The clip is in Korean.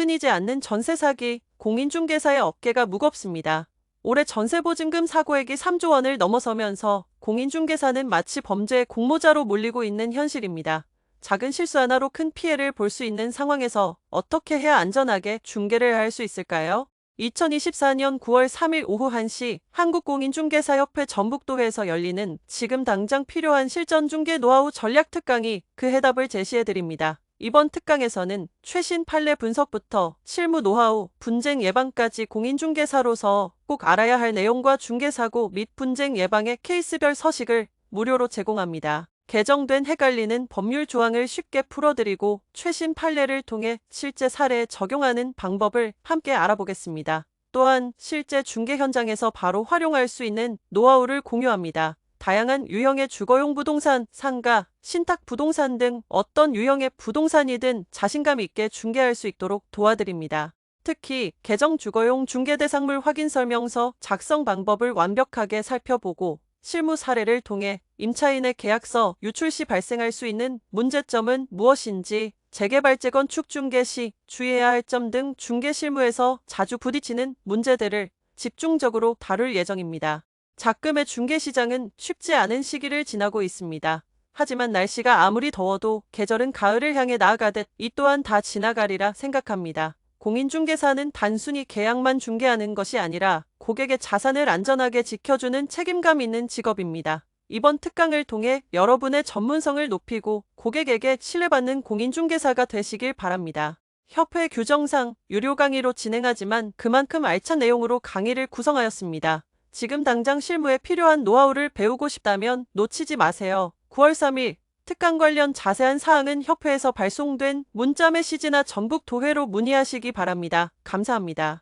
끊이지 않는 전세 사기, 공인중개사의 어깨가 무겁습니다. 올해 전세보증금 사고액이 3조 원을 넘어서면서 공인중개사는 마치 범죄의 공모자로 몰리고 있는 현실입니다. 작은 실수 하나로 큰 피해를 볼 수 있는 상황에서 어떻게 해야 안전하게 중개를 할 수 있을까요? 2024년 9월 3일 오후 1시 한국공인중개사협회 전북도회에서 열리는 지금 당장 필요한 실전중개 노하우 전략 특강이 그 해답을 제시해드립니다. 이번 특강에서는 최신 판례 분석부터 실무 노하우, 분쟁 예방까지 공인중개사로서 꼭 알아야 할 내용과 중개사고 및 분쟁 예방의 케이스별 서식을 무료로 제공합니다. 개정된 헷갈리는 법률 조항을 쉽게 풀어드리고 최신 판례를 통해 실제 사례에 적용하는 방법을 함께 알아보겠습니다. 또한 실제 중개 현장에서 바로 활용할 수 있는 노하우를 공유합니다. 다양한 유형의 주거용 부동산, 상가, 신탁 부동산 등 어떤 유형의 부동산이든 자신감 있게 중개할 수 있도록 도와드립니다. 특히 개정 주거용 중개 대상물 확인 설명서 작성 방법을 완벽하게 살펴보고 실무 사례를 통해 임차인의 계약서 유출 시 발생할 수 있는 문제점은 무엇인지 재개발 재건축 중개 시 주의해야 할 점 등 중개 실무에서 자주 부딪히는 문제들을 집중적으로 다룰 예정입니다. 작금의 중개 시장은 쉽지 않은 시기를 지나고 있습니다. 하지만 날씨가 아무리 더워도 계절은 가을을 향해 나아가듯 이 또한 다 지나가리라 생각합니다. 공인중개사는 단순히 계약만 중개하는 것이 아니라 고객의 자산을 안전하게 지켜주는 책임감 있는 직업입니다. 이번 특강을 통해 여러분의 전문성을 높이고 고객에게 신뢰받는 공인중개사가 되시길 바랍니다. 협회 규정상 유료 강의로 진행하지만 그만큼 알찬 내용으로 강의를 구성하였습니다. 지금 당장 실무에 필요한 노하우를 배우고 싶다면 놓치지 마세요. 9월 3일 특강 관련 자세한 사항은 협회에서 발송된 문자 메시지나 전북 도회로 문의하시기 바랍니다. 감사합니다.